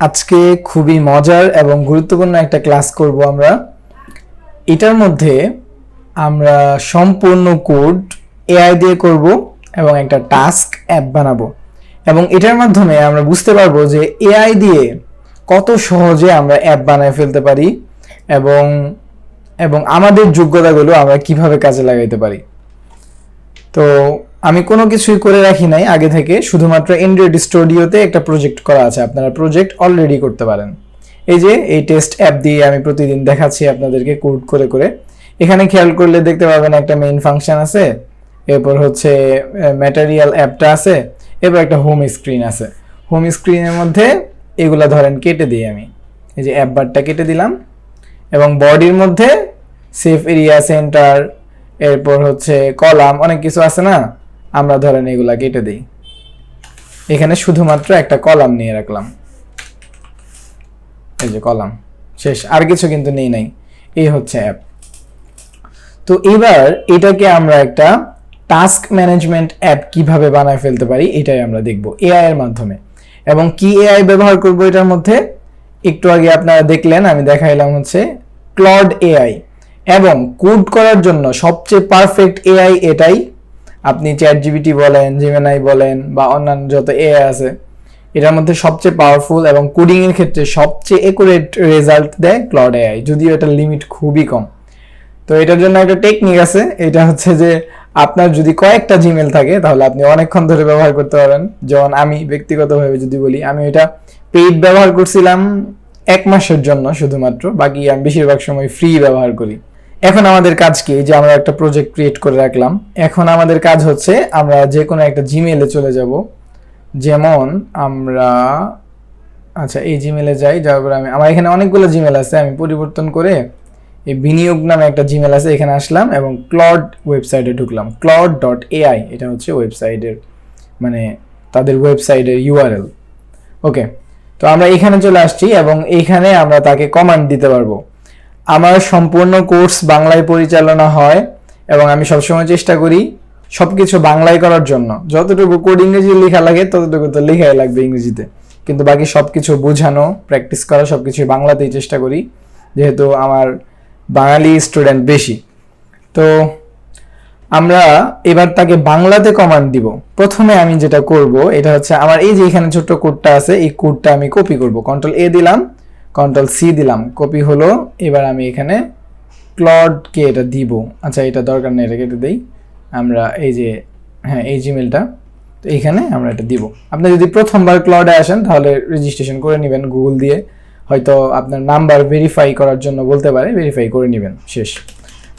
আজকে খুবই মজার এবং গুরুত্বপূর্ণ একটা ক্লাস করব আমরা। এটার মধ্যে আমরা সম্পূর্ণ কোড এআই দিয়ে করব এবং একটা টাস্ক অ্যাপ বানাবো। এবং এটার মাধ্যমে আমরা বুঝতে পারব যে এআই দিয়ে কত সহজে আমরা অ্যাপ বানায় ফেলতে পারি এবং এবং আমাদের যোগ্যতাগুলো আমরা কীভাবে কাজে লাগাইতে পারি। তো আমি কোনো কিছুই করে রাখি নাই আগে থেকে, শুধুমাত্র অ্যান্ড্রয়েড স্টুডিওতে একটা প্রজেক্ট করা আছে। আপনারা প্রজেক্ট অলরেডি করতে পারেন। এই যে, এই টেস্ট অ্যাপ দিয়ে আমি প্রতিদিন দেখাচ্ছি আপনাদেরকে কোড করে করে। এখানে খেয়াল করলে দেখতে পাবেন একটা মেইন ফাংশন আছে, এরপর হচ্ছে ম্যাটেরিয়াল অ্যাপটা আছে, এরপর একটা হোম স্ক্রিন আছে। হোম স্ক্রিনের মধ্যে এগুলা ধরেন কেটে দিই আমি। এই যে অ্যাপ বারটা কেটে দিলাম এবং বডির মধ্যে সেফ এরিয়া সেন্টার এরপর হচ্ছে কলাম অনেক কিছু আছে না? আমরা ধরেন এগুলা কেটে দিই। এখানে শুধুমাত্র একটা কলাম নিয়ে রাখলাম। এই যে কলাম, শেষ, আর কিছু কিন্তু নেই নাই। এই হচ্ছে অ্যাপ তো এবার এটাকে আমরা একটা টাস্ক ম্যানেজমেন্ট অ্যাপ কীভাবে বানায় ফেলতে পারি, এটাই আমরা দেখব এআই এর মাধ্যমে। এবং কি এআই ব্যবহার করব এটার মধ্যে? একটু আগে আপনারা দেখলেন, আমি দেখাইলাম হচ্ছে ক্লড এআই এবং কোড করার জন্য সবচেয়ে পারফেক্ট এআই এটাই আপনি চ্যাট জিবিটি বলেন জিমেনাই বলেন বা অন্যান্য যত এআই আছে, এটার মধ্যে সবচেয়ে পাওয়ারফুল এবং কোডিং এর ক্ষেত্রে সবচেয়ে একুরেট রেজাল্ট দেয় ক্লড এআই যদিও এটার লিমিট খুবই কম। তো এটার জন্য একটা টেকনিক আছে, এটা হচ্ছে যে আপনার যদি কয়েকটা জিমেল থাকে, তাহলে আপনি অনেকক্ষণ ধরে ব্যবহার করতে পারেন যেমন আমি ব্যক্তিগতভাবে যদি বলি, আমি এটা পেইড ব্যবহার করছিলাম এক মাসের জন্য শুধুমাত্র, বাকি আমি বেশিরভাগ সময় ফ্রি ব্যবহার করি। এখন আমাদের কাজ কি? যে আমরা একটা প্রজেক্ট ক্রিয়েট করে রাখলাম। এখন আমাদের কাজ হচ্ছে আমরা যে কোনো একটা জিমেলে চলে যাব। যেমন আমরা আচ্ছা এই জিমেলে যাই, যাওয়ার পরে আমি, আমার এখানে অনেকগুলো জিমেল আছে, আমি পরিবর্তন করে এই বিনিয়োগ নামে একটা জিমেল আছে, এখানে আসলাম এবং ক্লড ওয়েবসাইটে ঢুকলাম। ক্লড ডট এআই এটা হচ্ছে ওয়েবসাইটের মানে তাদের ওয়েবসাইটের ইউআরএল ওকে তো আমরা এখানে চলে আসছি এবং এইখানে আমরা তাকে কমান্ড দিতে পারব। আমার সম্পূর্ণ কোর্স বাংলায় পরিচালনা হয় এবং আমি সবসময় চেষ্টা করি সব কিছু বাংলায় করার জন্য। যতটুকু কোড ইংরেজি লেখা লাগে, ততটুকু তো লেখাই লাগবে ইংরেজিতে। কিন্তু বাকি সব কিছু বোঝানো প্র্যাকটিস করা সবকিছু বাংলাতেই চেষ্টা করি, যেহেতু আমার বাঙালি স্টুডেন্ট বেশি। তো আমরা এবার তাকে বাংলাতে কমান্ড দিব। প্রথমে আমি যেটা করব, এটা হচ্ছে আমার এই যে এখানে ছোট্ট কোডটা আছে, এই কোডটা আমি কপি করব। কন্ট্রোল এ দিলাম কন্ট্রোল সি দিলাম। কপি হলো, এবার আমি এখানে ক্লডকে এটা দিব। আচ্ছা এটা দরকার নেই, এটা কেটে দেই। আমরা এই যে হ্যাঁ এই জিমেলটা তো এইখানে আমরা এটা দিব। আপনি যদি প্রথমবার ক্লডে আসেন, তাহলে রেজিস্ট্রেশন করে নেবেন গুগল দিয়ে। হয়তো আপনার নাম্বার ভেরিফাই করার জন্য বলতে পারে ভেরিফাই করে নেবেন, শেষ।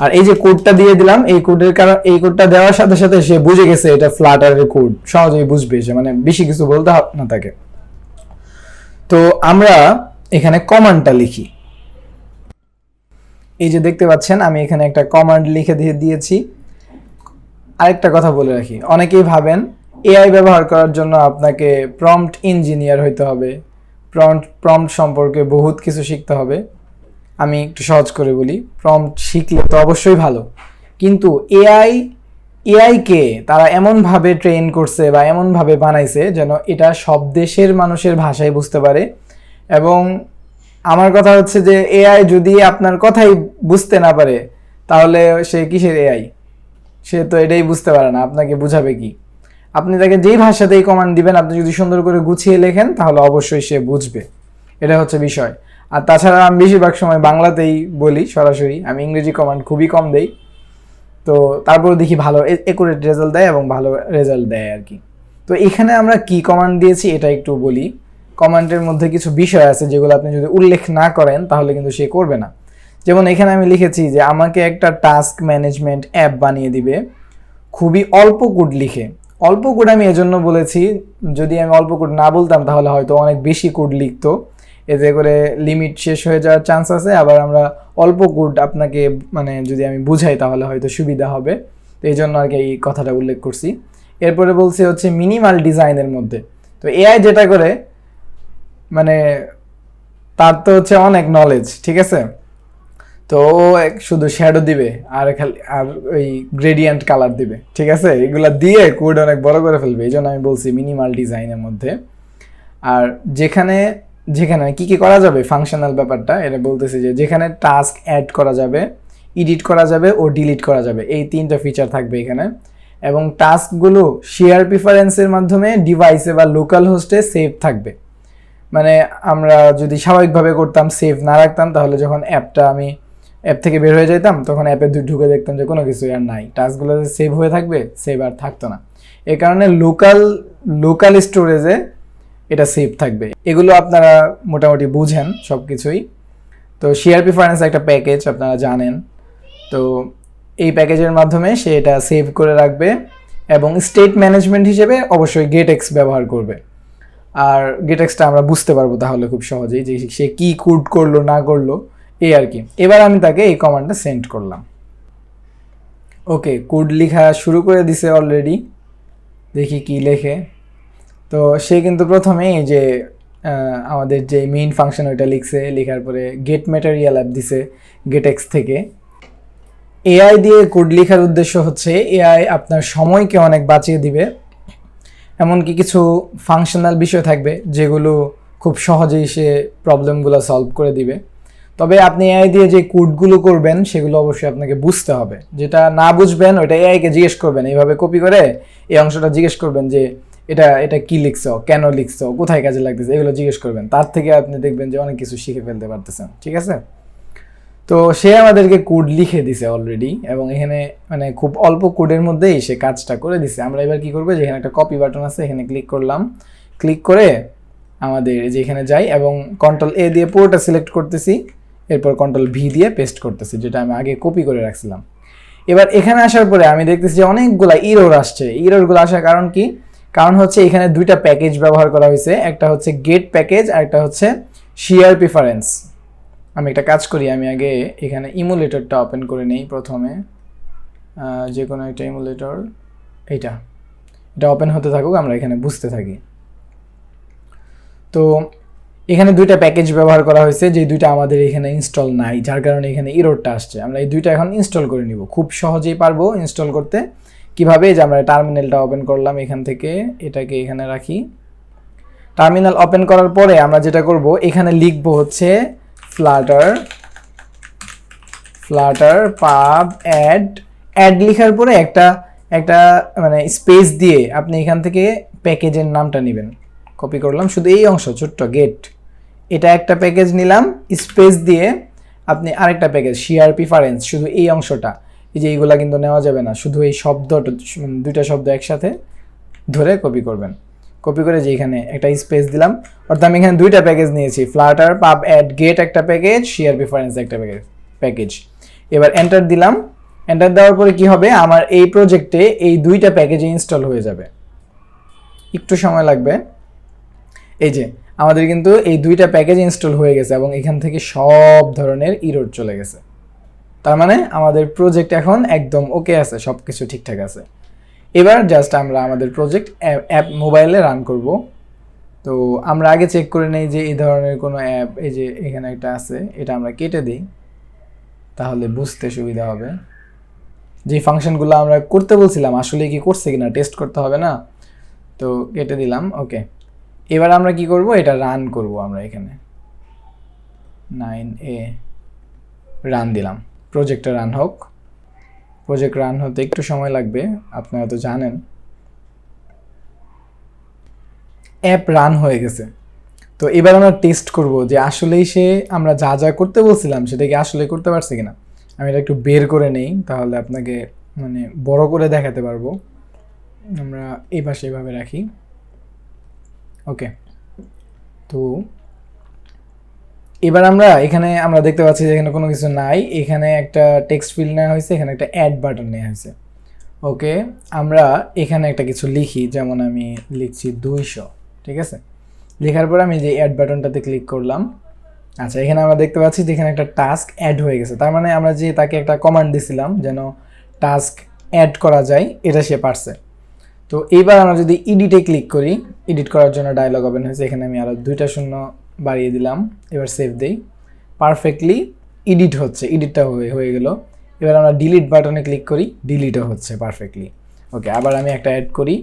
আর এই যে কোডটা দিয়ে দিলাম, এই কোডের কারণ, এই কোডটা দেওয়ার সাথে সাথে সে বুঝে গেছে এটা ফ্লাটারের কোড সহজেই বুঝবে সে মানে বেশি কিছু বলতে হবে না তাকে তো আমরা এখানে কমান্ডটা লিখি। এই যে দেখতে পাচ্ছেন, আমি এখানে একটা কমান্ড লিখে দিয়ে দিয়েছি। আরেকটা কথা বলে রাখি, অনেকেই ভাবেন এআই ব্যবহার করার জন্য আপনাকে প্রম্পট ইঞ্জিনিয়ার হইতে হবে প্রম্পট প্রম্পট সম্পর্কে বহুত কিছু শিখতে হবে। আমি একটু সহজ করে বলি প্রম্পট শিখলে তো অবশ্যই ভালো। কিন্তু এআই এআইকে তারা এমনভাবে ট্রেন করছে বা এমনভাবে বানাইছে যেন এটা সব দেশের মানুষের ভাষায় বুঝতে পারে এবং আমার কথা হচ্ছে যে এআই যদি আপনার কথাই বুঝতে না পারে, তাহলে সে কিসের এআই সে তো এটাই বুঝতে পারে না, আপনাকে বুঝাবে কি? আপনি তাকে যেই ভাষাতেই কমান্ড দিবেন, আপনি যদি সুন্দর করে গুছিয়ে লেখেন, তাহলে অবশ্যই সে বুঝবে। এটা হচ্ছে বিষয়। আর তাছাড়া আমি বেশিরভাগ সময় বাংলাতেই বলি, সরাসরি। আমি ইংরেজি কমান্ড খুবই কম দেই। তো তারপর দেখি ভালো একুরেট রেজাল্ট দেয় এবং ভালো রেজাল্ট দেয় আর কি। তো এখানে আমরা কি কমান্ড দিয়েছি, এটা একটু বলি। কমান্ডের মধ্যে কিছু বিষয় আছে যেগুলো আপনি যদি উল্লেখ না করেন, তাহলে কিন্তু সে করবে না। যেমন এখানে আমি লিখেছি যে, আমাকে একটা টাস্ক ম্যানেজমেন্ট অ্যাপ বানিয়ে দিবে। খুবই অল্প কোড লিখে। অল্প কোড আমি এজন্য বলেছি, যদি আমি অল্প কোড না বলতাম, তাহলে হয়তো অনেক বেশি কোড লিখতো। এতে করে লিমিট শেষ হয়ে যাওয়ার চান্স আছে। আবার আমরা অল্প কোড আপনাকে মানে যদি আমি বুঝাই, তাহলে হয়তো সুবিধা হবে। তো এই জন্য আর কি এই কথাটা উল্লেখ করছি। এরপরে বলছি হচ্ছে মিনিমাল ডিজাইনের মধ্যে। তো এআই যেটা করে মানে তার তো হচ্ছে অনেক নলেজ ঠিক আছে? তো ও এক- শুধু শ্যাডো দিবে আর খালি, আর ওই গ্রেডিয়েন্ট কালার দিবে, ঠিক আছে? এগুলা দিয়ে কোড অনেক বড় করে ফেলবে, এই জন্য আমি বলছি মিনিমাল ডিজাইনের মধ্যে। আর যেখানে যেখানে কি কি করা যাবে ফাংশনাল ব্যাপারটা? এটা বলতেছি যে যেখানে টাস্ক অ্যাড করা যাবে এডিট করা যাবে ও ডিলিট করা যাবে, এই তিনটা ফিচার থাকবে এখানে। এবং টাস্কগুলো শেয়ার প্রিফারেন্সের মাধ্যমে ডিভাইসে বা লোকাল হোস্টে সেভ থাকবে। মানে আমরা যদি স্বাভাবিকভাবে করতাম সেভ না রাখতাম, তাহলে যখন অ্যাপটা আমি অ্যাপ থেকে বের হয়ে যেতাম তখন অ্যাপে ঢুকে দেখতাম যে কোনো কিছু আর নাই। টাস্কগুলো সেভ হয়ে থাকবে সেভ আর থাকতো না। এ কারণে লোকাল লোকাল স্টোরেজে এটা সেভ থাকবে। এগুলো আপনারা মোটামুটি বুঝেন সব কিছুই তো শেয়ার প্রিফারেন্স একটা প্যাকেজ আপনারা জানেন। তো এই প্যাকেজের মাধ্যমে সে এটা সেভ করে রাখবে এবং স্টেট ম্যানেজমেন্ট হিসেবে অবশ্যই গেট এক্স ব্যবহার করবে। আর গেটেক্সটা আমরা বুঝতে পারব তাহলে খুব সহজেই যে সে কি কোড করল, না করল, এই আর কি। এবার আমি তাকে এই কমান্ডটা সেন্ড করলাম। ওকে কোড লেখা শুরু করে দিছে অলরেডি দেখি কি লেখে। তো সে কিন্তু প্রথমে এই যে আমাদের যে মেইন ফাংশন ওইটা লিখছে, লেখার পরে গেট ম্যাটেরিয়াল অ্যাপ দিছে গেটেক্স থেকে। এআই দিয়ে কোড লেখার উদ্দেশ্য হচ্ছে এআই আপনার সময়কে অনেক বাঁচিয়ে দিবে। এমনকি কিছু ফাংশনাল বিষয় থাকবে যেগুলো খুব সহজেই সে প্রবলেমগুলো সলভ করে দিবে। তবে আপনি এআই দিয়ে যে কোডগুলো করবেন, সেগুলো অবশ্যই আপনাকে বুঝতে হবে। যেটা না বুঝবেন ওটা এআইকে জিজ্ঞেস করবেন। এইভাবে কপি করে এই অংশটা জিজ্ঞেস করবেন যে, এটা এটা কি লিখছো? কেন লিখছো? কোথায় কাজে লাগতেছে? এগুলো জিজ্ঞেস করবেন। তার থেকে আপনি দেখবেন যে অনেক কিছু শিখে ফেলতে পারতেছেন। ঠিক আছে? তো সে আমাদেরকে কোড লিখে দিছে অলরেডি এবং এখানে মানে খুব অল্প কোডের মধ্যেই সে কাজটা করে দিছে। আমরা এবার কি করব? যেখানে একটা কপি বাটন আছে, এখানে ক্লিক করলাম। ক্লিক করে আমাদের যেখানে যাই এবং কন্ট্রোল এ দিয়ে পুরোটা সিলেক্ট করতেছি। এরপর কন্ট্রোল ভি দিয়ে পেস্ট করতেছি, যেটা আমি আগে কপি করে রাখছিলাম। এবার এখানে আসার পরে আমি দেখতেছি যে অনেকগুলা ইরোর আসছে। ইরোরগুলো আসার কারণ কি? কারণ হচ্ছে এখানে দুইটা প্যাকেজ ব্যবহার করা হয়েছে। একটা হচ্ছে গেট প্যাকেজ আর একটা হচ্ছে শিয়ার প্রিফারেন্স আমি একটা কাজ করি, আমি আগে এখানে ইমুলেটরটা ওপেন করে নেই প্রথমে। যে কোনো একটা ইমুলেটর এইটা। এটা ওপেন হতে থাকুক, আমরা এখানে বুঝতে থাকি। তো, এখানে দুইটা প্যাকেজ ব্যবহার করা হয়েছে যে দুইটা আমাদের এখানে ইনস্টল নাই, যার কারণে এখানে ইরোডটা আসছে। আমরা এই দুইটা এখন ইনস্টল করে নিব। খুব সহজেই পারব ইনস্টল করতে। কীভাবে? যে আমরা টার্মিনালটা ওপেন করলাম এখান থেকে, এটাকে এখানে রাখি। টার্মিনাল ওপেন করার পরে আমরা যেটা করব, এখানে লিখব হচ্ছে flutter flutter pub add add লেখার পরে একটা একটা মানে স্পেস দিয়ে আপনি এখান থেকে প্যাকেজের নামটা নেবেন। কপি করলাম, শুধু এই অংশ, ছোট্ট গেট এটা একটা প্যাকেজ নিলাম স্পেস দিয়ে আপনি আরেকটা প্যাকেজ শেয়ার প্রিফারেন্স শুধু এই অংশটা। এই যে এইগুলা কিন্তু নেওয়া যাবে না, শুধু এই শব্দটা, দুইটা শব্দ একসাথে ধরে কপি করবেন। কপি করে যে এখানে একটা স্পেস দিলাম। অর্থাৎ আমি এখানে দুইটা প্যাকেজ নিয়েছি। ফ্লাটার পাব অ্যাড গেট একটা প্যাকেজ শেয়ার প্রিফারেন্স একটা প্যাকেজ প্যাকেজ এবার এন্টার দিলাম। এন্টার দেওয়ার পরে কি হবে? আমার এই প্রজেক্টে এই দুইটা প্যাকেজে ইনস্টল হয়ে যাবে। একটু সময় লাগবে। এই যে, আমাদের কিন্তু এই দুইটা প্যাকেজ ইনস্টল হয়ে গেছে এবং এখান থেকে সব ধরনের ইরোড চলে গেছে। তার মানে আমাদের প্রজেক্ট এখন একদম ওকে আছে সব কিছু ঠিকঠাক আছে। এবার জাস্ট আমরা আমাদের প্রজেক্ট অ্যাপ মোবাইলে রান করব। তো আমরা আগে চেক করে নেই যে এই ধরনের কোনো অ্যাপ এই যে এখানে একটা আছে, এটা আমরা কেটে দিই। তাহলে বুঝতে সুবিধা হবে। যে ফাংশনগুলো আমরা করতে বলছিলাম, আসলে কি করছে কিনা টেস্ট করতে হবে না? তো কেটে দিলাম ওকে এবার আমরা কি করব? এটা রান করব আমরা এখানে। নাইন এ রান দিলাম। প্রজেক্টটা রান হোক। প্রজেক্ট রান হতে একটু সময় লাগবে, আপনারা তো জানেন। অ্যাপ রান হয়ে গেছে। তো এবার আমরা টেস্ট করব যে আসলেই সে আমরা যা যা করতে বলছিলাম সেটা কি আসলে করতে পারছে কিনা। আমি এটা একটু বের করে নেই, তাহলে আপনাকে মানে বড় করে দেখাতে পারব। আমরা এই পাশে এভাবে রাখি। ওকে তো এবার আমরা এখানে আমরা দেখতে পাচ্ছি যে এখানে কোনো কিছু নাই। এখানে একটা টেক্সট ফিল্ড নেওয়া হয়েছে, এখানে একটা অ্যাড বাটন নেওয়া হয়েছে। ওকে, আমরা এখানে একটা কিছু লিখি, যেমন আমি লিখছি দুইশো, ঠিক আছে? লেখার পর আমি যে অ্যাড বাটনটাতে ক্লিক করলাম আচ্ছা এখানে আমরা দেখতে পাচ্ছি যে এখানে একটা টাস্ক অ্যাড হয়ে গেছে। তার মানে আমরা যে তাকে একটা কমান্ড দিছিলাম, যেন টাস্ক অ্যাড করা যায়, এটা সে পারছে। তো এইবার আমরা যদি এডিটে ক্লিক করি এডিট করার জন্য ডায়লগ ওপেন হয়েছে। এখানে আমি আরও দুইটা শূন্য বাড়িয়ে দিলাম, এবার সেভ দেই। পারফেক্টলি এডিট হচ্ছে এডিটটা হয়ে হয়ে গেল। এবার আমরা ডিলিট বাটনে ক্লিক করি ডিলিটও হচ্ছে পারফেক্টলি ওকে আবার আমি একটা অ্যাড করি।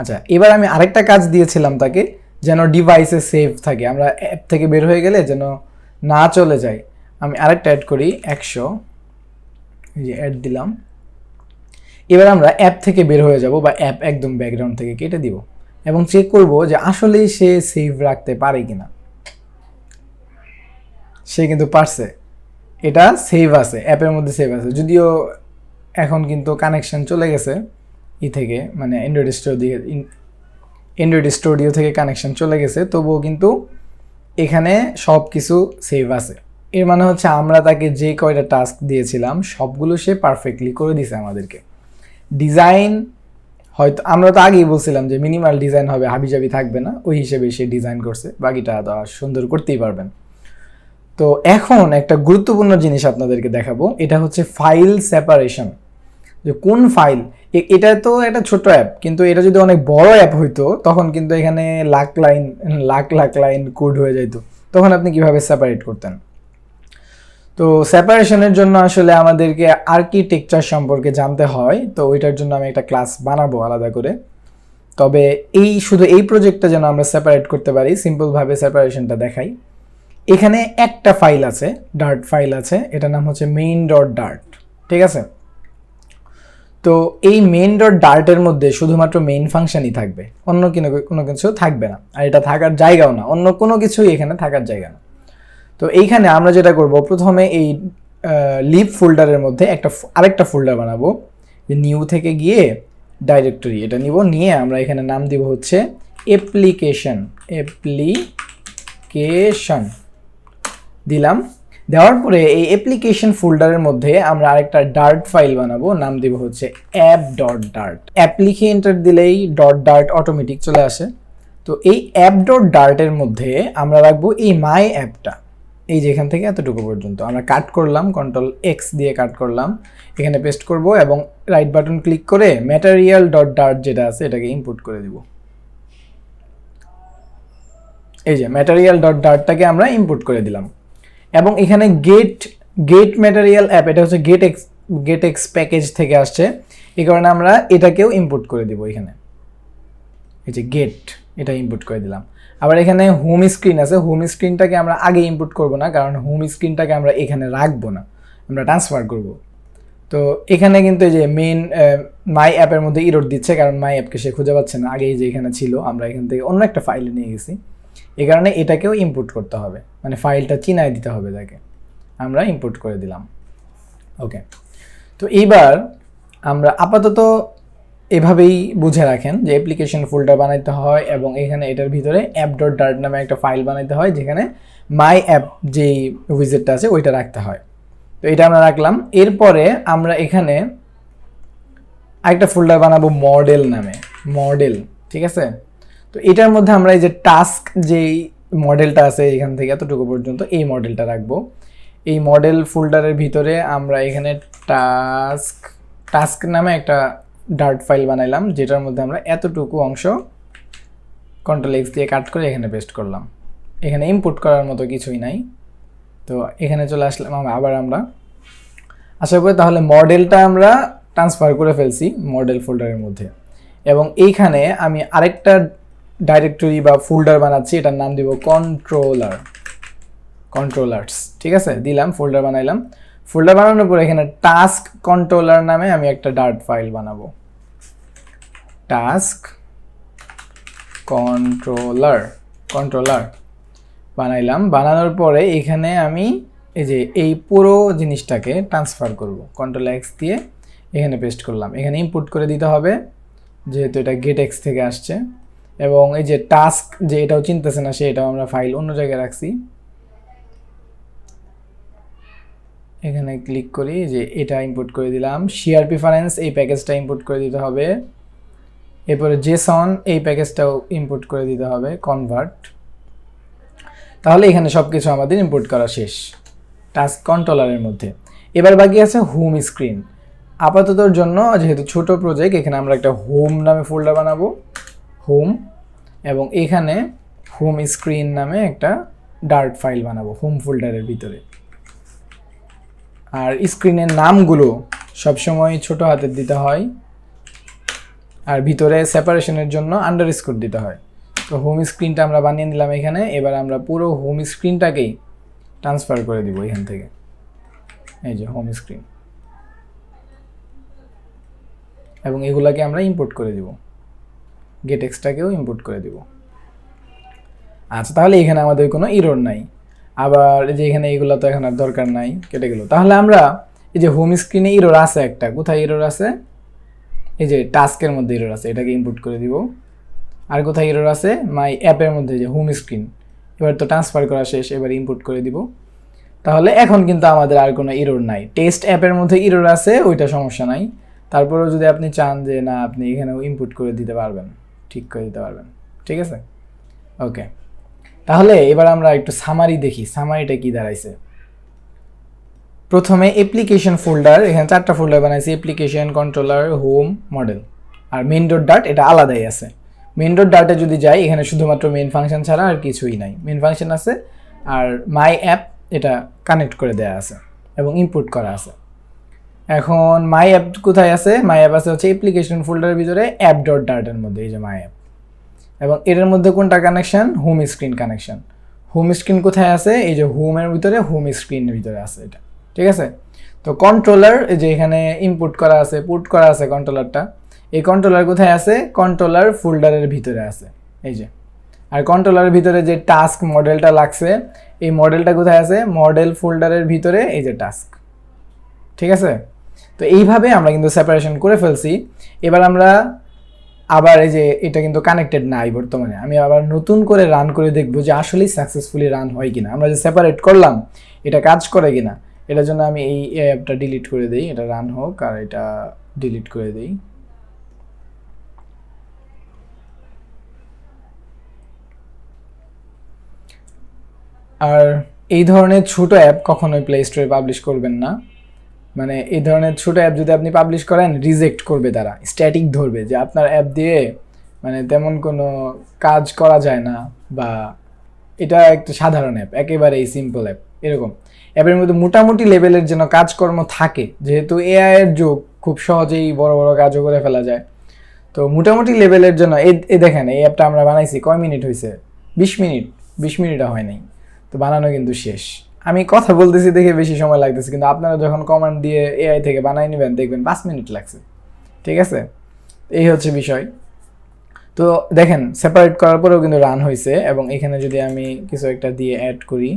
আচ্ছা এবার আমি আরেকটা কাজ দিয়েছিলাম তাকে, যেন ডিভাইসে সেভ থাকে। আমরা অ্যাপ থেকে বের হয়ে গেলে যেন না চলে যায়। আমি আরেকটা অ্যাড করি, একশো। এই যে অ্যাড দিলাম। এবার আমরা অ্যাপ থেকে বের হয়ে যাব বা অ্যাপ একদম ব্যাকগ্রাউন্ড থেকে কেটে দিব। এবং চেক করব যে আসলেই সে সেভ রাখতে পারে কিনা। সে কিন্তু পারছে। এটা সেভ আছে অ্যাপের মধ্যে সেভ আছে। যদিও এখন কিন্তু কানেকশন চলে গেছে ই থেকে মানে অ্যান্ড্রয়েড স্টুডিও অ্যান্ড্রয়েড স্টুডিও থেকে কানেকশন চলে গেছে। তবুও কিন্তু এখানে সব কিছু সেভ আছে। এর মানে হচ্ছে আমরা তাকে যে কয়টা টাস্ক দিয়েছিলাম, সবগুলো সে পারফেক্টলি করে দিছে আমাদেরকে। ডিজাইন হয়তো আমরা তো আগেই বলছিলাম যে মিনিমাল ডিজাইন হবে, হাবিজাবি থাকবে না। ওই হিসেবে সে ডিজাইন করছে। বাকিটা তো আর সুন্দর করতেই পারবেন। তো এখন একটা গুরুত্বপূর্ণ জিনিস আপনাদেরকে দেখাবো। এটা হচ্ছে ফাইল সেপারেশন যে কোন ফাইল এটা তো একটা ছোট অ্যাপ কিন্তু এটা যদি অনেক বড় অ্যাপ হইতো, তখন কিন্তু এখানে lakh line, lakh lakh line code হয়ে যেত তখন আপনি কীভাবে সেপারেট করতেন? তো সেপারেশনের জন্য আসলে আমাদেরকে আর্কিটেকচার সম্পর্কে জানতে হয়। তো ওইটার জন্য আমি একটা ক্লাস বানাবো আলাদা করে। তবে এই, শুধু এই প্রজেক্টটা যেন আমরা সেপারেট করতে পারি সিম্পলভাবে সেপারেশনটা দেখাই। এখানে একটা ফাইল আছে ডার্ট ফাইল আছে। এটার নাম হচ্ছে মেইন ডট ডার্ট ঠিক আছে? তো এই মেইন ডট ডার্টের মধ্যে শুধুমাত্র মেইন ফাংশনই থাকবে। অন্য কোনো কোনো কিছু থাকবে না। আর এটা থাকার জায়গাও না। অন্য কোনো কিছুই এখানে থাকার জায়গা না। তো এইখানে আমরা যেটা করব, প্রথমে এই লিভ ফোল্ডারের মধ্যে একটা আরেকটা ফোল্ডার বানাবো। যে নিউ থেকে গিয়ে ডাইরেক্টরি এটা নিব। নিয়ে আমরা এখানে নাম দিব হচ্ছে অ্যাপ্লিকেশন অ্যাপ্লিকেশন দিলাম। দেওয়ার পরে এই অ্যাপ্লিকেশন ফোল্ডারের মধ্যে আমরা আরেকটা ডার্ট ফাইল বানাবো। নাম দিব হচ্ছে অ্যাপ ডট ডার্ট অ্যাপ লিখে এন্টার দিলেই ডট ডার্ট অটোমেটিক চলে আসে। তো এই অ্যাপ ডট ডার্টের মধ্যে আমরা রাখব এই মাই অ্যাপটা এই যে এখান থেকে এতটুকু পর্যন্ত। আমরা কাট করলাম কন্ট্রোল এক্স দিয়ে কাট করলাম। এখানে পেস্ট করব এবং রাইট বাটন ক্লিক করে ম্যাটেরিয়াল ডট ডার্ট যেটা আছে এটাকে ইনপুট করে দিব। এই যে ম্যাটেরিয়াল ডট ডার্টটাকে আমরা ইনপুট করে দিলাম। এবং এখানে গেট গেট ম্যাটেরিয়াল অ্যাপ এটা হচ্ছে get X get X package থেকে আসছে। এই কারণে আমরা এটাকেও ইনপুট করে দিব এখানে। এই যে গেট এটা ইনপুট করে দিলাম। আবার এখানে হোম স্ক্রিন আছে। হোম স্ক্রিনটাকে আমরা আগে ইনপুট করব না, কারণ হোম স্ক্রিনটাকে আমরা এখানে রাখব না। আমরা ট্রান্সফার করব। তো এখানে কিন্তু এই যে মেন মাই অ্যাপের মধ্যে ইরোড দিচ্ছে, কারণ মাই অ্যাপকে সে খুঁজে পাচ্ছে না। আগেই যে এখানে ছিল, আমরা এখান থেকে অন্য একটা ফাইলে নিয়ে গেছি। এই কারণে এটাকেও ইনপুট করতে হবে। মানে ফাইলটা চিনায় দিতে হবে তাকে। আমরা ইনপুট করে দিলাম। ওকে তো এইবার আমরা আপাতত এভাবেই বুঝে রাখেন যে অ্যাপ্লিকেশন ফোল্ডার বানাইতে হয় এবং এখানে এটার ভিতরে অ্যাপ ডট ডার্ট নামে একটা ফাইল বানাইতে হয় যেখানে মাই অ্যাপ যেই উইজেটটা আছে ওইটা রাখতে হয়। তো এটা আমরা রাখলাম। এরপরে আমরা এখানে আরেকটা ফোল্ডার বানাবো মডেল নামে। মডেল ঠিক আছে? তো এটার মধ্যে আমরা এই যে টাস্ক যেই মডেলটা আছে এখান থেকে এতটুকু পর্যন্ত এই মডেলটা রাখব। এই মডেল ফোল্ডারের ভিতরে আমরা এখানে টাস্ক টাস্ক নামে একটা ডার্ট ফাইল বানাইলাম, যেটার মধ্যে আমরা এতটুকু অংশ কন্ট্রোল এক্স দিয়ে কাট করে এখানে পেস্ট করলাম। এখানে ইনপুট করার মতো কিছুই নাই। তো এখানে চলে আসলাম আবার আমরা। আশা করি তাহলে মডেলটা আমরা ট্রান্সফার করে ফেলছি মডেল ফোল্ডারের মধ্যে। এবং এইখানে আমি আরেকটা ডাইরেক্টরি বা ফোল্ডার বানাচ্ছি, এটার নাম দিব কন্ট্রোলার কন্ট্রোলার্স ঠিক আছে? দিলাম ফোল্ডার বানাইলাম। ফোল্ডার বানানোর পর এখানে টাস্ক কন্ট্রোলার নামে আমি একটা ডার্ট ফাইল বানাবো। টাস্ক কন্ট্রোলার কন্ট্রোলার বানাইলাম। বানানোর পরে এখানে আমি এই যে এই পুরো জিনিসটাকে ট্রান্সফার করব। কন্ট্রোল এক্স দিয়ে এখানে পেস্ট করলাম। এখানে ইনপুট করে দিতে হবে, যেহেতু এটা গেট এক্স থেকে আসছে। এবং এই যে টাস্ক যে এটাও চিনতেছে না, সেটাও আমরা ফাইল অন্য জায়গায় রাখছি। এখানে ক্লিক করি যে এটা ইনপুট করে দিলাম। শেয়ার প্রিফারেন্স এই প্যাকেজটা ইনপুট করে দিতে হবে। এরপরে জেসন এই প্যাকেজটাও ইনপুট করে দিতে হবে কনভার্ট তাহলে এখানে সব কিছু আমাদের ইনপুট করা শেষ। টাস্ক কন্ট্রোলারের মধ্যে। এবার বাকি আছে হোম স্ক্রিন আপাততর জন্য যেহেতু ছোট প্রজেক্ট এখানে আমরা একটা হোম নামে ফোল্ডার বানাবো। হোম এবং এখানে হোম স্ক্রিন নামে একটা ডার্ট ফাইল বানাবো হোম ফোল্ডারের ভিতরে। আর স্ক্রিনের নামগুলো সবসময় ছোট হাতের দিতে হয়। আর ভিতরে সেপারেশনের জন্য আন্ডার স্কোর দিতে হয়। তো হোম স্ক্রিনটা আমরা বানিয়ে নিলাম এখানে। এবার আমরা পুরো হোম স্ক্রিনটাকেই ট্রান্সফার করে দিব এখান থেকে। এই যে হোম স্ক্রিন এবং এগুলাকে আমরা ইম্পোর্ট করে দিব। গেট এক্সটাকেও ইম্পোর্ট করে দিব। আচ্ছা তাহলে এখানে আমাদের কোনো ইরোর নাই। আবার যে এখানে এগুলো তো এখন আর দরকার নাই কেটে গেল তাহলে আমরা এই যে হোম স্ক্রিনে ইরোর আছে একটা, কোথায় ইরোর আছে? এই যে টাস্কের মধ্যে ইরোর আছে, এটাকে ইম্পোর্ট করে দিব। আর কোথায় ইরোর আছে? মাই অ্যাপের মধ্যে যে হোম স্ক্রিন এবার তো ট্রান্সফার করা শেষ, এবার ইম্পোর্ট করে দিব। তাহলে এখন কিন্তু আমাদের আর কোনো ইরোর নাই। টেস্ট অ্যাপের মধ্যে ইরোর আছে, ওইটা সমস্যা নাই। তারপরেও যদি আপনি চান যে না, আপনি এখানেও ইনপুট করে দিতে পারবেন, ঠিক করে দিতে পারবেন। ঠিক আছে? ওকে তাহলে এবার আমরা একটু সামারি দেখি। সামারিটা কি দাঁড়াইছে? প্রথমে অ্যাপ্লিকেশন ফোল্ডার এখানে চারটা ফোল্ডার বানাইছি অ্যাপ্লিকেশন কন্ট্রোলার হোম মডেল আর মেন ডট ডাট এটা আলাদাই আছে। মেন ডট ডাটে যদি যাই, এখানে শুধুমাত্র মেন ফাংশন ছাড়া আর কিছুই নাই। মেন ফাংশন আছে, আর মাই অ্যাপ এটা কানেক্ট করে দেওয়া আছে এবং ইনপুট করা আছে। এখন মাই অ্যাপ কোথায় আছে? মাই অ্যাপ আছে হচ্ছে অ্যাপ্লিকেশন ফোল্ডারের ভিতরে অ্যাপ ডট ডাটের মধ্যে, এই যে মাই অ্যাপ এবং এটার মধ্যে কোনটা connection home screen connection home screen কোথায় আছে? এই যে হোমের ভিতরে হোম স্ক্রিনের ভিতরে আছে এটা। ঠিক আছে? তো কন্ট্রোলার যে এখানে ইনপুট করা আছে পুট করা আছে কন্ট্রোলারটা এই কন্ট্রোলার কোথায় আছে? কন্ট্রোলার ফোল্ডারের ভিতরে আছে। এই যে। আর কন্ট্রোলারের ভিতরে যে টাস্ক মডেলটা লাগছে, এই মডেলটা কোথায় আছে? মডেল ফোল্ডারের ভিতরে, এই যে টাস্ক ঠিক আছে? তো এইভাবে আমরা কিন্তু সেপারেশন করে ফেলছি। এবার আমরা আবার এই যে এটা কিন্তু কানেক্টেড নাই বর্তমানে। আমি আবার নতুন করে রান করে দেখব যে আসলেই সাকসেসফুলি রান হয় কিনা। আমরা যে সেপারেট করলাম, এটা কাজ করে কিনা? এটার জন্য আমি এই অ্যাপটা ডিলিট করে দিই। এটা রান হোক আর এটা ডিলিট করে দিই। আর এই ধরনের ছোট অ্যাপ কখনোই প্লে স্টোরে পাবলিশ করবেন না। মানে এই ধরনের ছোটো অ্যাপ যদি আপনি পাবলিশ করেন রিজেক্ট করবে তারা স্ট্যাটিক ধরবে যে আপনার অ্যাপ দিয়ে মানে তেমন কোনো কাজ করা যায় না বা এটা একটা সাধারণ অ্যাপ একেবারেই সিম্পল অ্যাপ এরকম। অ্যাপের মধ্যে মোটামুটি লেভেলের যেন কাজকর্ম থাকে, যেহেতু এআইয়ের যুগ, খুব সহজেই বড় বড় কাজও করে ফেলা যায়। তো মোটামুটি লেভেলের জন্য, এই দেখেন, এই অ্যাপটা আমরা বানাইছি, কয় মিনিট হয়েছে বিশ মিনিট, বিশ মিনিটও হয় নাই। তো বানানো কিন্তু শেষ। আমি কথা বলতেছি দেখে বেশি সময় লাগতেছে, কিন্তু আপনারা যখন কমান্ড দিয়ে এআই থেকে বানাই নেবেন, দেখবেন পাঁচ মিনিট লাগছে। ঠিক আছে? এই হচ্ছে বিষয়। তো দেখেন সেপারেট করার পরেও কিন্তু রান হয়েছে এবং এখানে যদি আমি কিছু একটা দিয়ে অ্যাড করি,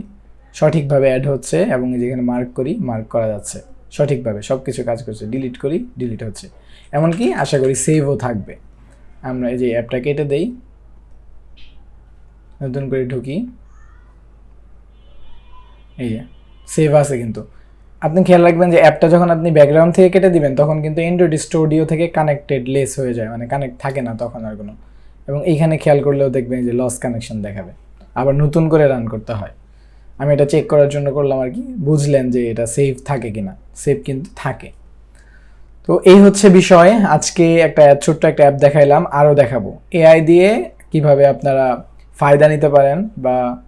সঠিকভাবে অ্যাড হচ্ছে, এবং যেখানে মার্ক করি মার্ক করা যাচ্ছে। সঠিকভাবে সব কিছু কাজ করছে। ডিলিট করি ডিলিট হচ্ছে। এমনকি আশা করি সেভও থাকবে। আমরা এই যে অ্যাপটা কেটে দেই। নতুন করে ঢুকি। এই যে সেভ আছে কিন্তু। আপনি খেয়াল রাখবেন যে অ্যাপটা যখন আপনি ব্যাকগ্রাউন্ড থেকে কেটে দিবেন, তখন কিন্তু অ্যান্ড্রয়েড স্টুডিও থেকে কানেক্টেড লেস হয়ে যায় মানে কানেক্ট থাকে না তখন আর কোনো। এবং এইখানে খেয়াল করলেও দেখবেন যে লস কানেকশন দেখাবে। আবার নতুন করে রান করতে হয়। আমি এটা চেক করার জন্য করলাম আর কি, বুঝলেন যে এটা সেভ থাকে কিনা। সেভ কিন্তু থাকে। তো এই হচ্ছে বিষয়। আজকে একটা ছোট্ট একটা অ্যাপ দেখাইলাম, আরও দেখাবো। এআই দিয়ে কীভাবে আপনারা ফায়দা নিতে পারেন বা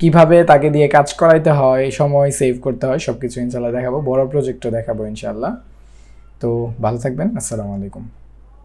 কীভাবে তাকে দিয়ে কাজ করাইতে হয়, সময় সেভ করতে হয় সব কিছু ইনশাল্লাহ দেখাবো। বড় প্রজেক্টও দেখাবো ইনশাল্লাহ তো ভালো থাকবেন, আসসালামু আলাইকুম।